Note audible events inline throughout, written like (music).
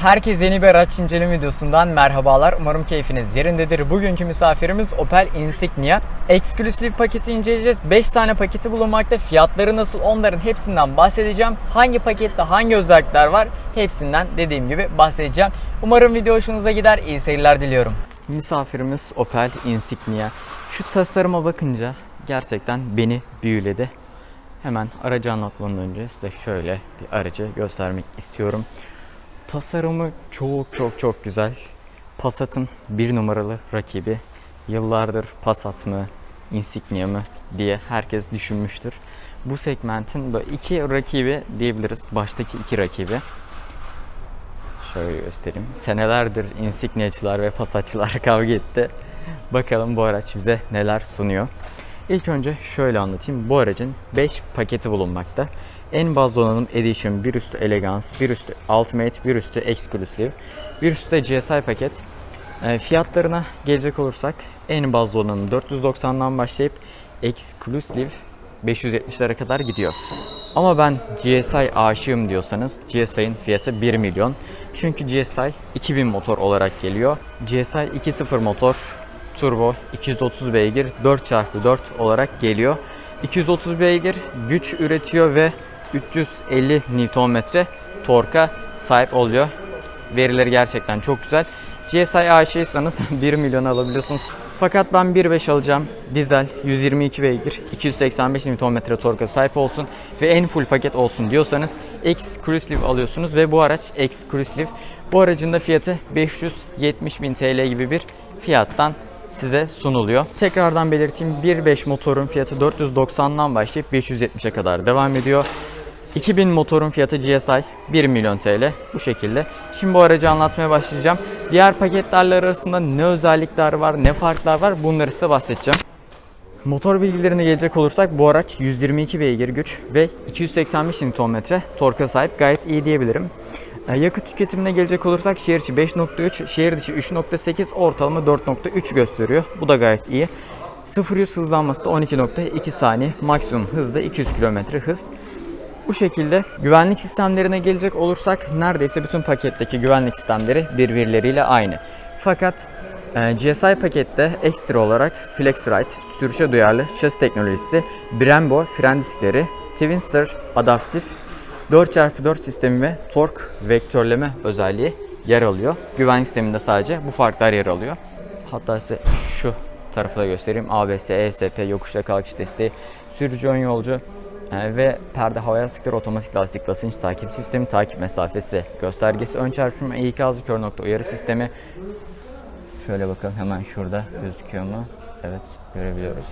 Herkese yeni bir araç inceleme videosundan merhabalar. Umarım keyfiniz yerindedir. Bugünkü misafirimiz Opel Insignia. Eksklusif paketi inceleyeceğiz. 5 tane paketi bulunmakta. Fiyatları nasıl onların hepsinden bahsedeceğim. Hangi pakette hangi özellikler var hepsinden dediğim gibi bahsedeceğim. Umarım video hoşunuza gider. İyi seyirler diliyorum. Misafirimiz Opel Insignia. Şu tasarıma bakınca gerçekten beni büyüledi. Hemen aracı anlatmadan önce size şöyle bir aracı göstermek istiyorum. Tasarımı çok çok çok güzel. Passat'ın bir numaralı rakibi. Yıllardır Passat mı, Insignia mı diye herkes düşünmüştür. Bu segmentin böyle iki rakibi diyebiliriz. Baştaki iki rakibi. Şöyle göstereyim. Senelerdir Insignia'çılar ve Passat'çılar (laughs) kavga etti. Bakalım bu araç bize neler sunuyor. İlk önce şöyle anlatayım. Bu aracın 5 paketi bulunmakta. En baz donanım Edition, bir üstü Elegance, bir üstü Ultimate, bir üstü Exclusive, bir üstü de GSI paket. E, fiyatlarına gelecek olursak en baz donanım 490'dan başlayıp Exclusive 570'lere kadar gidiyor. Ama ben GSI aşığım diyorsanız GSI'nin fiyatı 1 milyon. Çünkü GSI 2000 motor olarak geliyor. GSI 2.0 motor turbo 230 beygir 4x4 olarak geliyor. 230 beygir güç üretiyor ve 350 Nm torka sahip oluyor. Verileri gerçekten çok güzel. GSI aşığıysanız 1 (laughs) milyon alabiliyorsunuz. Fakat ben 1.5 alacağım. Dizel 122 beygir 285 Nm torka sahip olsun ve en full paket olsun diyorsanız Exclusive alıyorsunuz ve bu araç Exclusive. Bu aracın da fiyatı 570 bin TL gibi bir fiyattan size sunuluyor. Tekrardan belirteyim 1.5 motorun fiyatı 490'dan başlayıp 570'e kadar devam ediyor. 2000 motorun fiyatı GSI 1 milyon TL bu şekilde. Şimdi bu aracı anlatmaya başlayacağım. Diğer paketlerle arasında ne özellikler var, ne farklar var bunları size bahsedeceğim. Motor bilgilerine gelecek olursak bu araç 122 beygir güç ve 285 Nm torka sahip gayet iyi diyebilirim. Ee, Yakıt tüketimine gelecek olursak şehir içi 5.3, şehir dışı 3.8, ortalama 4.3 gösteriyor. Bu da gayet iyi. 0-100 hızlanması da 12.2 saniye, maksimum hız da 200 km hız. Bu şekilde güvenlik sistemlerine gelecek olursak neredeyse bütün paketteki güvenlik sistemleri birbirleriyle aynı. Fakat e, GSI pakette ekstra olarak FlexRide, sürüşe duyarlı şasi teknolojisi, Brembo fren diskleri, Twinster adaptif 4x4 sistemi ve tork vektörleme özelliği yer alıyor. Güvenlik sisteminde sadece bu farklar yer alıyor. Hatta size şu tarafı da göstereyim. ABS, ESP, yokuşta kalkış desteği, sürücü ön yolcu ve perde hava yastıkları, otomatik lastik basınç takip sistemi, takip mesafesi göstergesi, ön çarpışma, ikazlı kör nokta uyarı sistemi. Şöyle bakalım hemen şurada gözüküyor mu? Evet görebiliyoruz.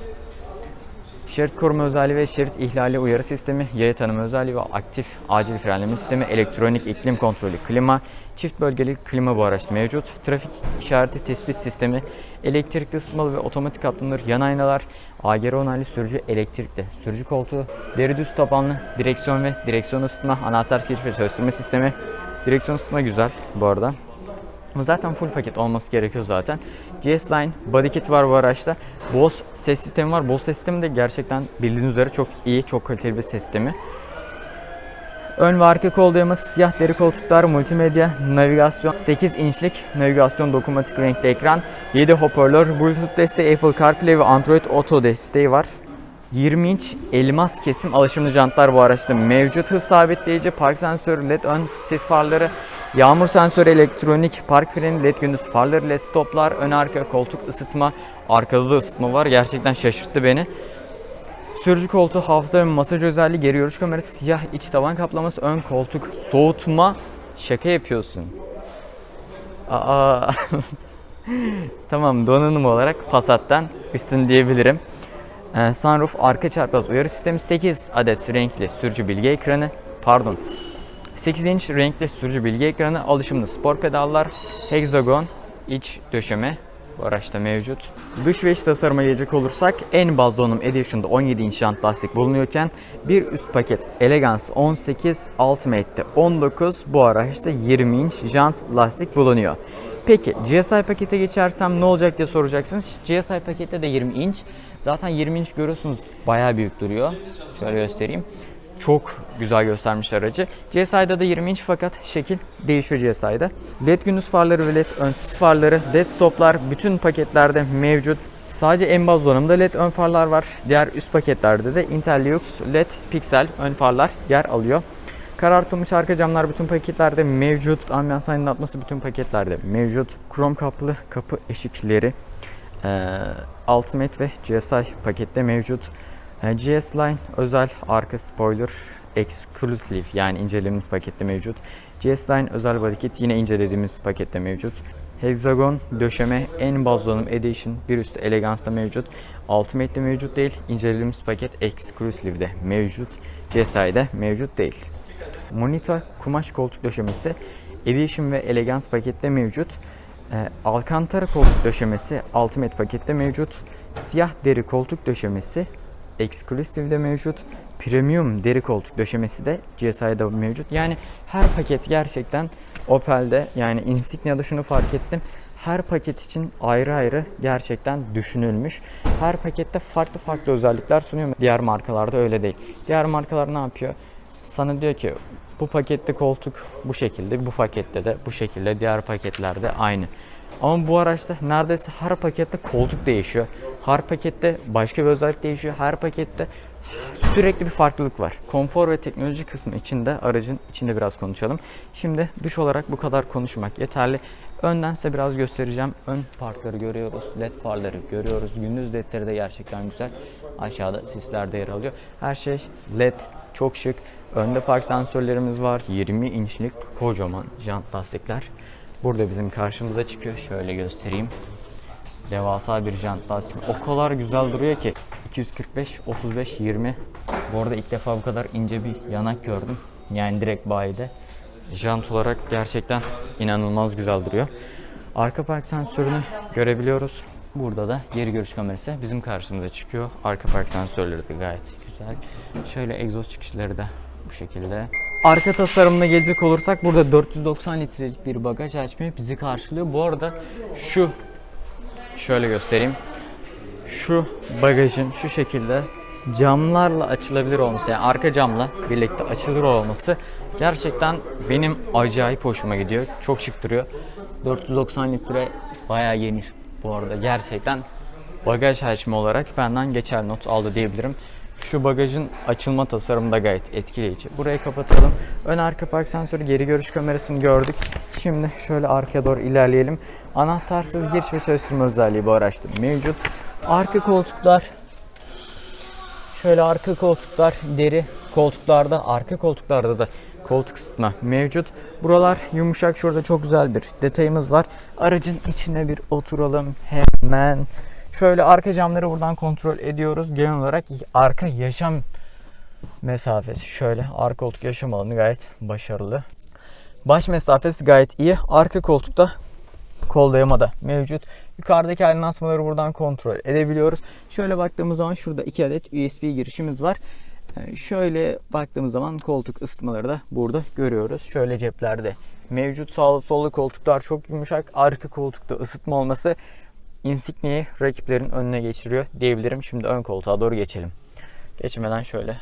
Şerit koruma özelliği ve şerit ihlali uyarı sistemi, yaya tanıma özelliği ve aktif acil frenleme sistemi, elektronik iklim kontrolü klima, çift bölgeli klima bu araçta mevcut, trafik işareti tespit sistemi, elektrikli ısıtmalı ve otomatik atlanır yan aynalar, AGR onaylı sürücü elektrikli sürücü koltuğu, deri düz tabanlı direksiyon ve direksiyon ısıtma, anahtar geçiş ve çalıştırma sistemi, direksiyon ısıtma güzel bu arada. Ama Zaten full paket olması gerekiyor zaten. GS Line body kit var bu araçta. Bose ses sistemi var. Bose ses sistemi de gerçekten bildiğiniz üzere çok iyi, çok kaliteli bir ses sistemi. Ön ve arka kol siyah deri koltuklar, multimedya, navigasyon, 8 inçlik navigasyon dokunmatik renkli ekran, 7 hoparlör, Bluetooth desteği, Apple CarPlay ve Android Auto desteği var. 20 inç elmas kesim alışımlı jantlar bu araçta mevcut. Hız sabitleyici, park sensörü, led ön sis farları, yağmur sensörü, elektronik, park freni, led gündüz farları, led stoplar, ön arka koltuk ısıtma, arkada da ısıtma var. Gerçekten şaşırttı beni. Sürücü koltuğu, hafıza ve masaj özelliği, geri görüş kamerası, siyah iç tavan kaplaması, ön koltuk, soğutma. Şaka yapıyorsun. Aa. (laughs) tamam donanım olarak Passat'tan üstün diyebilirim. Ee, sunroof, arka çarpaz uyarı sistemi, 8 adet renkli sürücü bilgi ekranı, pardon 8 inç renkli sürücü bilgi ekranı, alışımlı spor pedallar, hexagon, iç döşeme bu araçta mevcut. Dış ve iç tasarıma gelecek olursak en baz donanım Edition'da 17 inç jant lastik bulunuyorken bir üst paket Elegance 18, Ultimate'de 19, bu araçta 20 inç jant lastik bulunuyor. Peki GSI pakete geçersem ne olacak diye soracaksınız. GSI pakette de 20 inç. Zaten 20 inç görüyorsunuz bayağı büyük duruyor. Şöyle göstereyim. Çok güzel göstermişler aracı. GSI'da da 20 inç fakat şekil değişiyor GSI'da. LED gündüz farları ve LED ön sis farları, LED stoplar bütün paketlerde mevcut. Sadece en baz donanımda LED ön farlar var. Diğer üst paketlerde de Intellix LED Pixel ön farlar yer alıyor. Karartılmış arka camlar bütün paketlerde mevcut. Ambiyans aydınlatması bütün paketlerde mevcut. Krom kaplı kapı eşikleri e, Ultimate ve GSI pakette mevcut. E, GS Line özel arka spoiler exclusive yani incelediğimiz pakette mevcut. GS Line özel body yine incelediğimiz pakette mevcut. Hexagon döşeme en baz donanım Edition bir üstü Elegance'da mevcut. Ultimate'de mevcut değil. İncelediğimiz paket Exclusive'de mevcut. GSI'de mevcut değil. Monita kumaş koltuk döşemesi Edition ve Elegance pakette mevcut. Ee, Alcantara koltuk döşemesi Ultimate pakette mevcut. Siyah deri koltuk döşemesi Exclusive'de mevcut. Premium deri koltuk döşemesi de GSI'de mevcut. Yani her paket gerçekten Opel'de yani Insignia'da şunu fark ettim. Her paket için ayrı ayrı gerçekten düşünülmüş. Her pakette farklı farklı özellikler sunuyor. Diğer markalarda öyle değil. Diğer markalar ne yapıyor? Sana diyor ki bu pakette koltuk bu şekilde, bu pakette de bu şekilde, diğer paketlerde aynı. Ama bu araçta neredeyse her pakette koltuk değişiyor. Her pakette başka bir özellik değişiyor. Her pakette sürekli bir farklılık var. Konfor ve teknoloji kısmı içinde aracın içinde biraz konuşalım. Şimdi dış olarak bu kadar konuşmak yeterli. Önden size biraz göstereceğim. Ön parkları görüyoruz. LED farları görüyoruz. Gündüz ledleri de gerçekten güzel. Aşağıda sisler de yer alıyor. Her şey LED. Çok şık. Önde park sensörlerimiz var. 20 inçlik kocaman jant lastikler. Burada bizim karşımıza çıkıyor. Şöyle göstereyim. Devasa bir jant lastik. O kadar güzel duruyor ki. 245, 35, 20. Bu arada ilk defa bu kadar ince bir yanak gördüm. Yani direkt bayide. Jant olarak gerçekten inanılmaz güzel duruyor. Arka park sensörünü görebiliyoruz. Burada da geri görüş kamerası bizim karşımıza çıkıyor. Arka park sensörleri de gayet güzel. Şöyle egzoz çıkışları da bu şekilde. Arka tasarımına gelecek olursak burada 490 litrelik bir bagaj açmayı bizi karşılıyor. Bu arada şu şöyle göstereyim. Şu bagajın şu şekilde camlarla açılabilir olması yani arka camla birlikte açılır olması gerçekten benim acayip hoşuma gidiyor. Çok şık duruyor. 490 litre bayağı geniş bu arada gerçekten bagaj hacmi olarak benden geçer not aldı diyebilirim. Şu bagajın açılma tasarımı da gayet etkileyici. Burayı kapatalım. Ön arka park sensörü geri görüş kamerasını gördük. Şimdi şöyle arkaya doğru ilerleyelim. Anahtarsız giriş ve çalıştırma özelliği bu araçta mevcut. Arka koltuklar Şöyle arka koltuklar deri koltuklarda, arka koltuklarda da koltuk ısıtma mevcut. Buralar yumuşak. Şurada çok güzel bir detayımız var. Aracın içine bir oturalım hemen. Şöyle arka camları buradan kontrol ediyoruz. Genel olarak arka yaşam mesafesi şöyle. Arka koltuk yaşam alanı gayet başarılı. Baş mesafesi gayet iyi. Arka koltukta kol dayama da mevcut. Yukarıdaki aydınlatmaları buradan kontrol edebiliyoruz. Şöyle baktığımız zaman şurada iki adet USB girişimiz var. Ee, Şöyle baktığımız zaman koltuk ısıtmaları da burada görüyoruz. Şöyle ceplerde mevcut sağlı sollu koltuklar çok yumuşak. Arka koltukta ısıtma olması Insignia'yı rakiplerin önüne geçiriyor diyebilirim. Şimdi ön koltuğa doğru geçelim. Geçmeden şöyle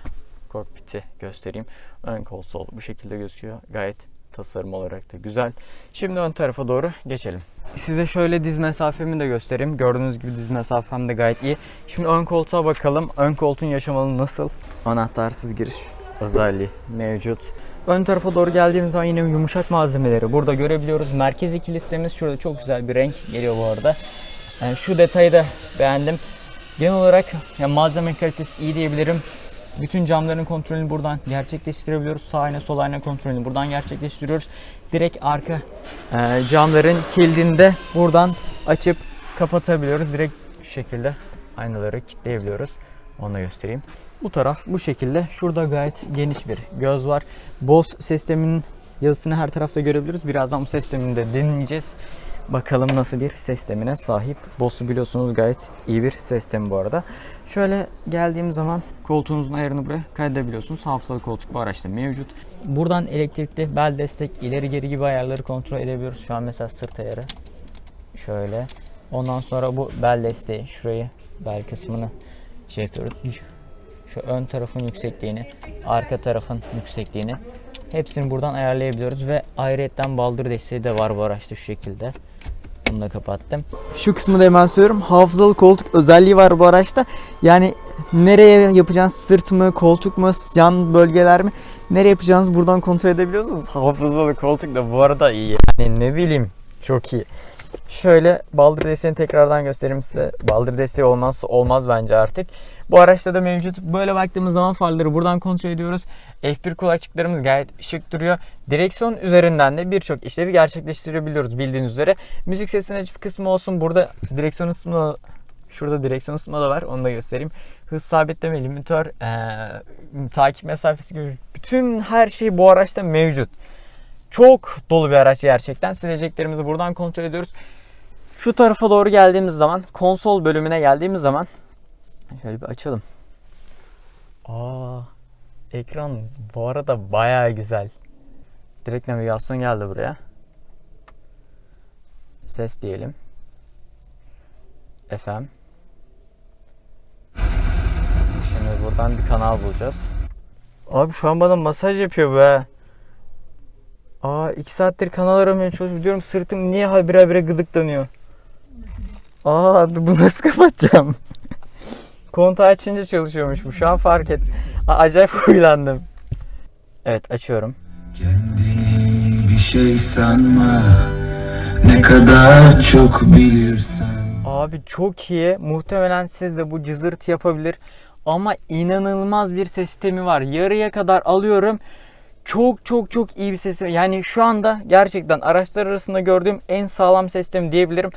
kokpiti göstereyim. Ön kol sol bu şekilde gözüküyor. Gayet tasarım olarak da güzel. Şimdi ön tarafa doğru geçelim. Size şöyle diz mesafemi de göstereyim. Gördüğünüz gibi diz mesafem de gayet iyi. Şimdi ön koltuğa bakalım. Ön koltuğun yaşam alanı nasıl? Anahtarsız giriş özelliği mevcut. Ön tarafa doğru geldiğimiz zaman yine yumuşak malzemeleri burada görebiliyoruz. Merkez ikili şurada çok güzel bir renk geliyor bu arada. Yani şu detayı da beğendim. Genel olarak yani malzeme kalitesi iyi diyebilirim. Bütün camların kontrolünü buradan gerçekleştirebiliyoruz. Sağ ayna sol ayna kontrolünü buradan gerçekleştiriyoruz. Direkt arka e, camların kilidini de buradan açıp kapatabiliyoruz. Direkt şu şekilde aynaları kilitleyebiliyoruz. Onu da göstereyim. Bu taraf bu şekilde. Şurada gayet geniş bir göz var. Bose sisteminin yazısını her tarafta görebiliriz. Birazdan bu sistemini de deneyeceğiz. Bakalım nasıl bir ses sistemine sahip. Boss'u biliyorsunuz gayet iyi bir ses sistemi bu arada. Şöyle geldiğim zaman koltuğunuzun ayarını buraya kaydedebiliyorsunuz. Hafızalı koltuk bu araçta mevcut. Buradan elektrikli bel destek, ileri geri gibi ayarları kontrol edebiliyoruz. Şu an mesela sırt ayarı. Şöyle. Ondan sonra bu bel desteği. Şurayı bel kısmını şey yapıyoruz. şu ön tarafın yüksekliğini, arka tarafın yüksekliğini hepsini buradan ayarlayabiliyoruz ve ayrıyetten baldır desteği de var bu araçta şu şekilde. Bunu da kapattım. Şu kısmı da hemen söylüyorum. Hafızalı koltuk özelliği var bu araçta. Yani nereye yapacağınız sırt mı, koltuk mu, yan bölgeler mi? Nereye yapacağınızı buradan kontrol edebiliyorsunuz. Hafızalı koltuk da bu arada iyi. Yani ne bileyim çok iyi. Şöyle baldır desteğini tekrardan göstereyim size. Baldır desteği olmazsa olmaz bence artık. Bu araçta da mevcut. Böyle baktığımız zaman farları buradan kontrol ediyoruz. F1 kulakçıklarımız gayet şık duruyor. Direksiyon üzerinden de birçok işlevi gerçekleştirebiliyoruz bildiğiniz üzere. Müzik sesini açıp kısmı olsun. Burada direksiyon ısıtma Şurada direksiyon ısıtma da var. Onu da göstereyim. Hız sabitleme, limitör, eee, takip mesafesi gibi bütün her şey bu araçta mevcut. Çok dolu bir araç gerçekten. Sileceklerimizi buradan kontrol ediyoruz. Şu tarafa doğru geldiğimiz zaman, konsol bölümüne geldiğimiz zaman şöyle bir açalım. Aa, ekran bu arada bayağı güzel. Direkt navigasyon geldi buraya. Ses diyelim. FM. Şimdi buradan bir kanal bulacağız. Abi şu an bana masaj yapıyor be. Aa iki saattir kanal aramaya çalışıyorum. Diyorum sırtım niye habire habire gıdıklanıyor. Aa bu nasıl kapatacağım? Kontağı açınca çalışıyormuş bu. Şu an fark et. Acayip huylandım. Evet açıyorum. Kendini bir şey sanma Ne kadar çok bilirsen Abi çok iyi. Muhtemelen siz de bu cızırt yapabilir. Ama inanılmaz bir sistemi var. Yarıya kadar alıyorum. Çok çok çok iyi bir sesi. Yani şu anda gerçekten araçlar arasında gördüğüm en sağlam sistem diyebilirim.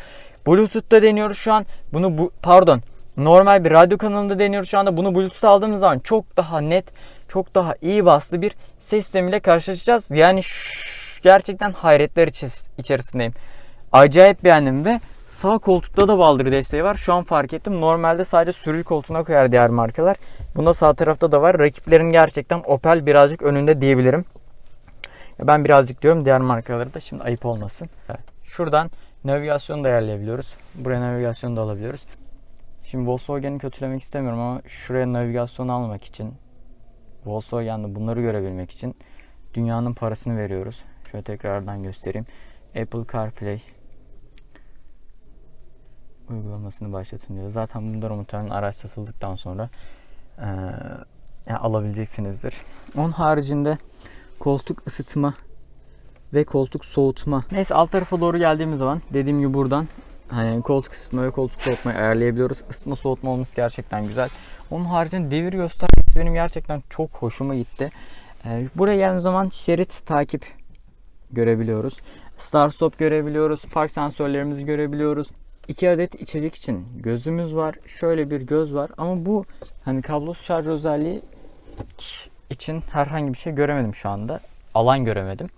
Bluetooth'ta deniyoruz şu an. Bunu bu pardon. Normal bir radyo kanalında deniyoruz şu anda. Bunu Bluetooth'a aldığımız zaman çok daha net, çok daha iyi baslı bir sistem ile karşılaşacağız. Yani şş, gerçekten hayretler içeris- içerisindeyim. Acayip beğendim ve sağ koltukta da baldır desteği var. Şu an fark ettim. Normalde sadece sürücü koltuğuna koyar diğer markalar. Bunda sağ tarafta da var. Rakiplerin gerçekten Opel birazcık önünde diyebilirim. Ben birazcık diyorum diğer markaları da şimdi ayıp olmasın. Şuradan navigasyonu da ayarlayabiliyoruz. Buraya navigasyonu da alabiliyoruz. Şimdi Volkswagen'i kötülemek istemiyorum ama şuraya navigasyon almak için Volkswagen'de bunları görebilmek için dünyanın parasını veriyoruz. Şöyle tekrardan göstereyim. Apple CarPlay uygulamasını başlatın diyor. Zaten bunları muhtemelen araç satıldıktan sonra eee, yani alabileceksinizdir. Onun haricinde koltuk ısıtma ve koltuk soğutma. Neyse alt tarafa doğru geldiğimiz zaman dediğim gibi buradan hani koltuk ısıtma ve koltuk soğutmayı ayarlayabiliyoruz. Isıtma soğutma olması gerçekten güzel. Onun haricinde devir göstergesi benim gerçekten çok hoşuma gitti. Ee, buraya geldiğimiz zaman şerit takip görebiliyoruz. Start stop görebiliyoruz. Park sensörlerimizi görebiliyoruz. İki adet içecek için gözümüz var. Şöyle bir göz var ama bu hani kablosuz şarj özelliği için herhangi bir şey göremedim şu anda. Alan göremedim.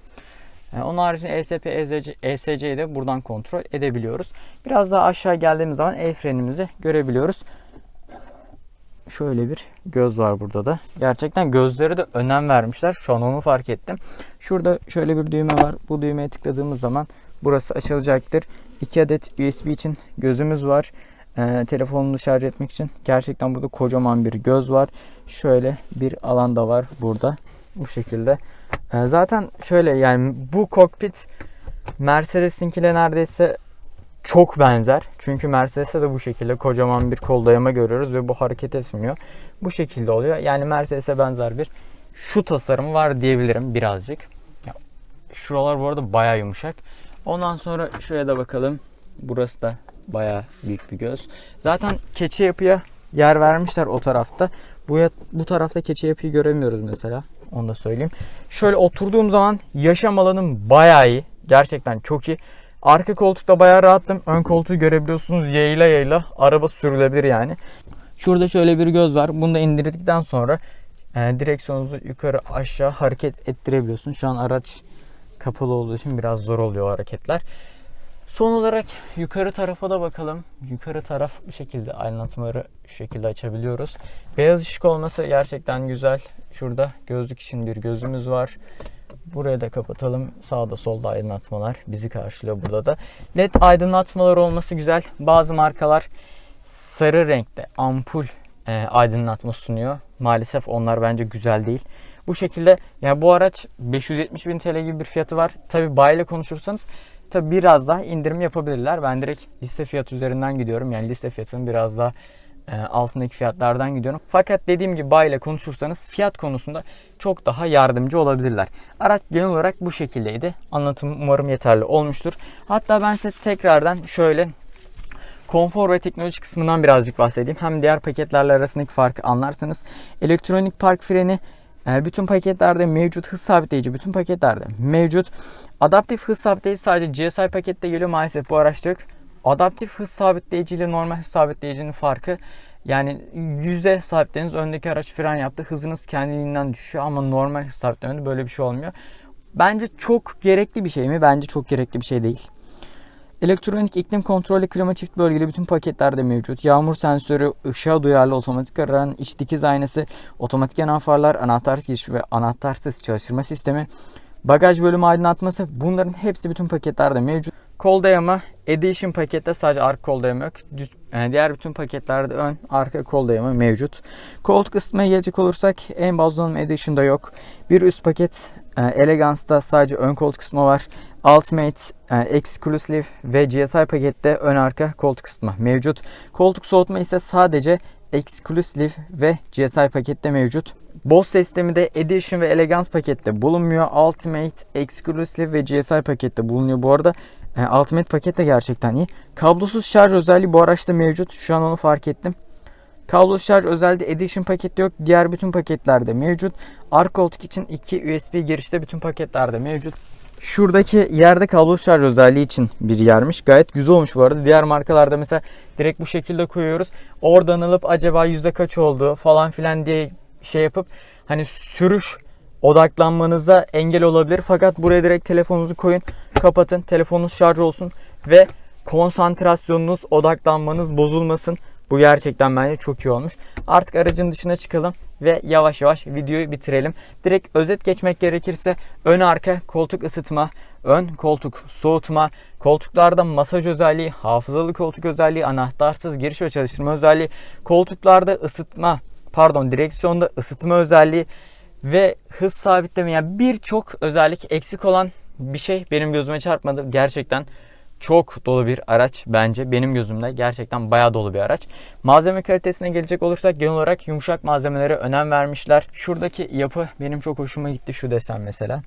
Ee, Onun haricinde E ESP, ESC, ESC'yi de buradan kontrol edebiliyoruz. Biraz daha aşağı geldiğimiz zaman el frenimizi görebiliyoruz. Şöyle bir göz var burada da. Gerçekten gözlere de önem vermişler. Şu an onu fark ettim. Şurada şöyle bir düğme var. Bu düğmeye tıkladığımız zaman burası açılacaktır. 2 adet USB için gözümüz var. Ee, telefonunu şarj etmek için gerçekten burada kocaman bir göz var. Şöyle bir alan da var burada. Bu şekilde. Ee, zaten şöyle yani bu kokpit Mercedes'inkiyle neredeyse çok benzer. Çünkü Mercedes'te de bu şekilde kocaman bir kol dayama görüyoruz ve bu hareket etmiyor. Bu şekilde oluyor. Yani Mercedes'e benzer bir şu tasarım var diyebilirim birazcık. Ya, şuralar bu arada baya yumuşak. Ondan sonra şuraya da bakalım. Burası da baya büyük bir göz. Zaten keçe yapıya yer vermişler o tarafta. Bu, bu tarafta keçe yapıyı göremiyoruz mesela. Onu da söyleyeyim. Şöyle oturduğum zaman yaşam alanım bayağı iyi. Gerçekten çok iyi. Arka koltukta bayağı rahattım. Ön koltuğu görebiliyorsunuz. Yayla yayla araba sürülebilir yani. Şurada şöyle bir göz var. Bunu da indirdikten sonra e, direksiyonunuzu yukarı aşağı hareket ettirebiliyorsunuz. Şu an araç kapalı olduğu için biraz zor oluyor hareketler. Son olarak yukarı tarafa da bakalım. Yukarı taraf bu şekilde aydınlatmaları şu şekilde açabiliyoruz. Beyaz ışık olması gerçekten güzel. Şurada gözlük için bir gözümüz var. Burayı da kapatalım. Sağda solda aydınlatmalar bizi karşılıyor burada da. LED aydınlatmalar olması güzel. Bazı markalar sarı renkte ampul e, aydınlatma sunuyor. Maalesef onlar bence güzel değil. Bu şekilde yani bu araç 570 bin TL gibi bir fiyatı var. Tabi bayiyle konuşursanız tabi biraz daha indirim yapabilirler. Ben direkt liste fiyatı üzerinden gidiyorum. Yani liste fiyatının biraz daha e, altındaki fiyatlardan gidiyorum. Fakat dediğim gibi bayiyle konuşursanız fiyat konusunda çok daha yardımcı olabilirler. Araç genel olarak bu şekildeydi. Anlatım umarım yeterli olmuştur. Hatta ben size tekrardan şöyle konfor ve teknoloji kısmından birazcık bahsedeyim. Hem diğer paketlerle arasındaki farkı anlarsınız. Elektronik park freni bütün paketlerde mevcut. Hız sabitleyici bütün paketlerde mevcut. Adaptif hız sabitleyici sadece GSI pakette geliyor. Maalesef bu araçta. Adaptif hız sabitleyici ile normal hız sabitleyicinin farkı yani yüzde sabitlediğiniz öndeki araç fren yaptı. Hızınız kendiliğinden düşüyor ama normal hız sabitlemede böyle bir şey olmuyor. Bence çok gerekli bir şey mi? Bence çok gerekli bir şey değil. Elektronik iklim kontrolü klima çift bölgeli bütün paketlerde mevcut. Yağmur sensörü, ışığa duyarlı otomatik aran, iç dikiz aynası, otomatik yanan farlar, anahtarsız giriş ve anahtarsız çalıştırma sistemi, bagaj bölümü aydınlatması bunların hepsi bütün paketlerde mevcut. Kol dayama Edition pakette sadece arka kol dayama yok. Yani diğer bütün paketlerde ön, arka kol dayama mevcut. Koltuk ısıtmaya gelecek olursak en bazı donanım Edition'da yok. Bir üst paket e, Elegance'da sadece ön koltuk ısıtma var. Ultimate, e, Exclusive ve GSI pakette ön arka koltuk ısıtma mevcut. Koltuk soğutma ise sadece Exclusive ve GSI pakette mevcut. Bose sistemi de Edition ve Elegance pakette bulunmuyor. Ultimate, Exclusive ve GSI pakette bulunuyor. Bu arada e, Ultimate paket de gerçekten iyi. Kablosuz şarj özelliği bu araçta mevcut. Şu an onu fark ettim. Kablosuz şarj özelliği Edition pakette yok. Diğer bütün paketlerde mevcut. Arka koltuk için iki USB girişte bütün paketlerde mevcut. Şuradaki yerde kablosuz şarj özelliği için bir yermiş. Gayet güzel olmuş bu arada. Diğer markalarda mesela direkt bu şekilde koyuyoruz. Oradan alıp acaba yüzde kaç oldu falan filan diye şey yapıp hani sürüş odaklanmanıza engel olabilir. Fakat buraya direkt telefonunuzu koyun, kapatın, telefonunuz şarj olsun ve konsantrasyonunuz, odaklanmanız bozulmasın. Bu gerçekten bence çok iyi olmuş. Artık aracın dışına çıkalım ve yavaş yavaş videoyu bitirelim. Direkt özet geçmek gerekirse ön arka koltuk ısıtma, ön koltuk soğutma, koltuklarda masaj özelliği, hafızalı koltuk özelliği, anahtarsız giriş ve çalıştırma özelliği, koltuklarda ısıtma, pardon direksiyonda ısıtma özelliği ve hız sabitleme yani birçok özellik eksik olan bir şey benim gözüme çarpmadı. Gerçekten çok dolu bir araç bence benim gözümde gerçekten bayağı dolu bir araç. Malzeme kalitesine gelecek olursak genel olarak yumuşak malzemelere önem vermişler. Şuradaki yapı benim çok hoşuma gitti şu desen mesela.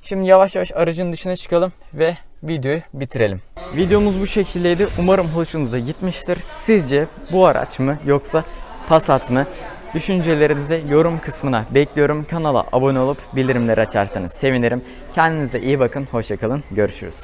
Şimdi yavaş yavaş aracın dışına çıkalım ve videoyu bitirelim. Videomuz bu şekildeydi. Umarım hoşunuza gitmiştir. Sizce bu araç mı yoksa Passat mı? Düşüncelerinizi yorum kısmına bekliyorum. Kanala abone olup bildirimleri açarsanız sevinirim. Kendinize iyi bakın. Hoşçakalın. Görüşürüz.